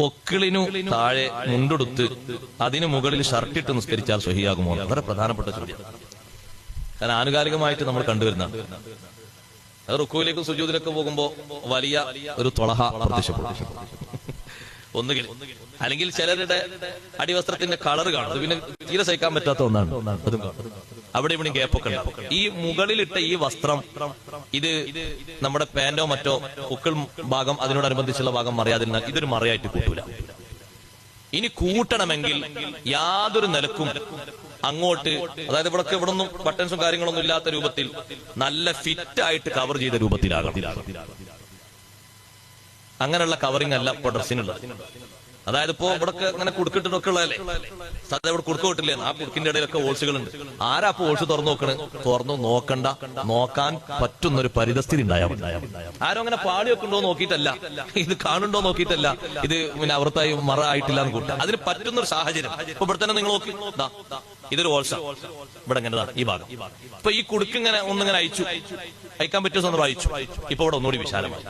പൊക്കിളിനു താഴെ മുണ്ടെടുത്ത് അതിനു മുകളിൽ ഷർട്ടിട്ട് നിസ്കരിച്ചാൽ സ്വഹിയാകുമോ വളരെ പ്രധാനപ്പെട്ട ചോദ്യം. കാരണം ആനുകാലികമായിട്ട് നമ്മൾ കണ്ടുവരുന്ന റുക്കുവിലേക്കും സുജൂദിലേക്കും പോകുമ്പോ വലിയ ഒരു തൊളഹ പ്രത്യക്ഷപ്പെടും. ഒന്നുകിൽ. അല്ലെങ്കിൽ ചിലരുടെ അടിവസ്ത്രത്തിന്റെ കളർ കാണും. പിന്നെ തീരെ സഹിക്കാൻ പറ്റാത്ത ഒന്നാണ്. അതും കാണും. അവിടെ ഇവിടെ ഗ്യാപ്പൊക്കെ ഉണ്ടാവും ഈ മുകളിലിട്ട ഈ വസ്ത്രം ഇത് നമ്മുടെ പാന്റോ മറ്റോ ഉക്കൾ ഭാഗം അതിനോടനുബന്ധിച്ചുള്ള ഭാഗം മറിയാതിരുന്നാൽ ഇതൊരു മറയായിട്ട് കൂട്ടൂല. ഇനി കൂട്ടണമെങ്കിൽ യാതൊരു നിലക്കും അങ്ങോട്ട് അതായത് ഇവിടെ ഇവിടെ ഒന്നും ബട്ടൺസും കാര്യങ്ങളൊന്നും ഇല്ലാത്ത രൂപത്തിൽ നല്ല ഫിറ്റ് ആയിട്ട് കവർ ചെയ്ത രൂപത്തിലാകണം. അങ്ങനെയുള്ള കവറിംഗ് അല്ല ഇപ്പൊ ഡ്രസ്സിനുള്ളത് അതായത് ഇപ്പോ ഇവിടെ ഇങ്ങനെ കുടുക്കിട്ടൊക്കെ ഉള്ളതല്ലേ? സാധാരണ ഇവിടെ കുടുക്ക് കിട്ടില്ലേ ആ കുടുക്കിന്റെ ഇടയിലൊക്കെ ഓൾസുകളുണ്ട്. ആരാ അപ്പൊ ഓൾസ് തുറന്നു നോക്കണ്? തുറന്നു നോക്കണ്ട. നോക്കാൻ പറ്റുന്ന ഒരു പരിതസ്ഥിതി ഉണ്ടായാൽ. ആരും അങ്ങനെ പാടി വെക്കുന്നുണ്ടോ നോക്കിയിട്ടല്ല. ഇത് കാണുണ്ടോ നോക്കിയിട്ടല്ല. ഇത് പിന്നെ അവർത്തായി മറ ആയിട്ടില്ല എന്ന് കൂട്ടാ. അതിന് പറ്റുന്ന ഒരു സാഹചര്യം. ഇപ്പൊ ഇവിടെ തന്നെ നിങ്ങൾ നോക്കി. ഇതൊരു ഓൾസ. ഇവിടെ ഇങ്ങനെ ഈ ഭാഗം. ഇപ്പൊ ഈ കുടുക്കിങ്ങനെ ഒന്നിങ്ങനെ അയച്ചു. അയക്കാൻ പറ്റിയ സന്ദർഭം അയച്ചു. ഇപ്പൊ ഇവിടെ ഒന്നുകൂടി വിശാലമായി.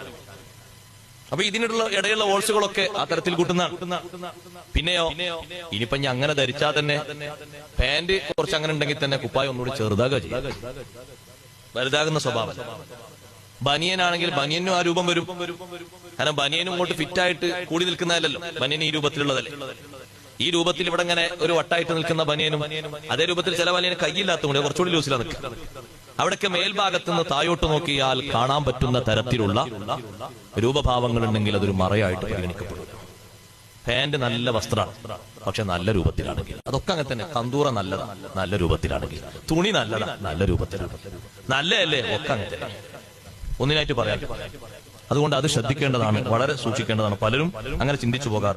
അപ്പൊ ഇതിനുള്ള ഇടയുള്ള ഓൾസുകളൊക്കെ ആ തരത്തിൽ കൂട്ടുന്ന പിന്നെയോ? ഇനിയിപ്പൊ ഞാൻ അങ്ങനെ ധരിച്ചാൽ തന്നെ പാന്റ് കുറച്ച് അങ്ങനെ ഉണ്ടെങ്കിൽ തന്നെ കുപ്പായം ഒന്നുകൂടി ചെറുതാകുക ചെയ്യും. വലുതാകുന്ന സ്വഭാവം. ബനിയനാണെങ്കിൽ ബനിയനും ആ രൂപം വരും. കാരണം ബനിയനും ഇങ്ങോട്ട് ഫിറ്റായിട്ട് കൂടി നിൽക്കുന്നതല്ലോ ബനിയൻ ഈ രൂപത്തിലുള്ളതല്ലേ? ഈ രൂപത്തിൽ ഇവിടെ ഇങ്ങനെ ഒരു വട്ടായിട്ട് നിൽക്കുന്ന ബനിയനും അതേ രൂപത്തിൽ ചില ബനിയന് കൈയില്ലാത്തതുകൊണ്ട് കുറച്ചുകൂടി ലൂസിലാണ് നിൽക്കുക. അവിടൊക്കെ മേൽഭാഗത്ത് നിന്ന് നോക്കിയാൽ കാണാൻ പറ്റുന്ന തരത്തിലുള്ള രൂപഭാവങ്ങൾ ഉണ്ടെങ്കിൽ അതൊരു മറയായിട്ട് പരിഗണിക്കപ്പെടും. പാന്റ് നല്ല വസ്ത്രമാണ് പക്ഷെ നല്ല രൂപത്തിലാണെങ്കിൽ. അതൊക്കെ അങ്ങനെ തന്നെ കന്തൂറ നല്ലതാണ് നല്ല രൂപത്തിലാണെങ്കിൽ. തുണി നല്ലതാണ് നല്ല രൂപത്തിലാണ് നല്ലതല്ലേ? ഒക്കെ അങ്ങനെ തന്നെ. ഒന്നിനായിട്ട് പറയാം. അതുകൊണ്ട് അത് ശ്രദ്ധിക്കേണ്ടതാണ് വളരെ സൂക്ഷിക്കേണ്ടതാണ്. പലരും അങ്ങനെ ചിന്തിച്ചു പോകാറ്.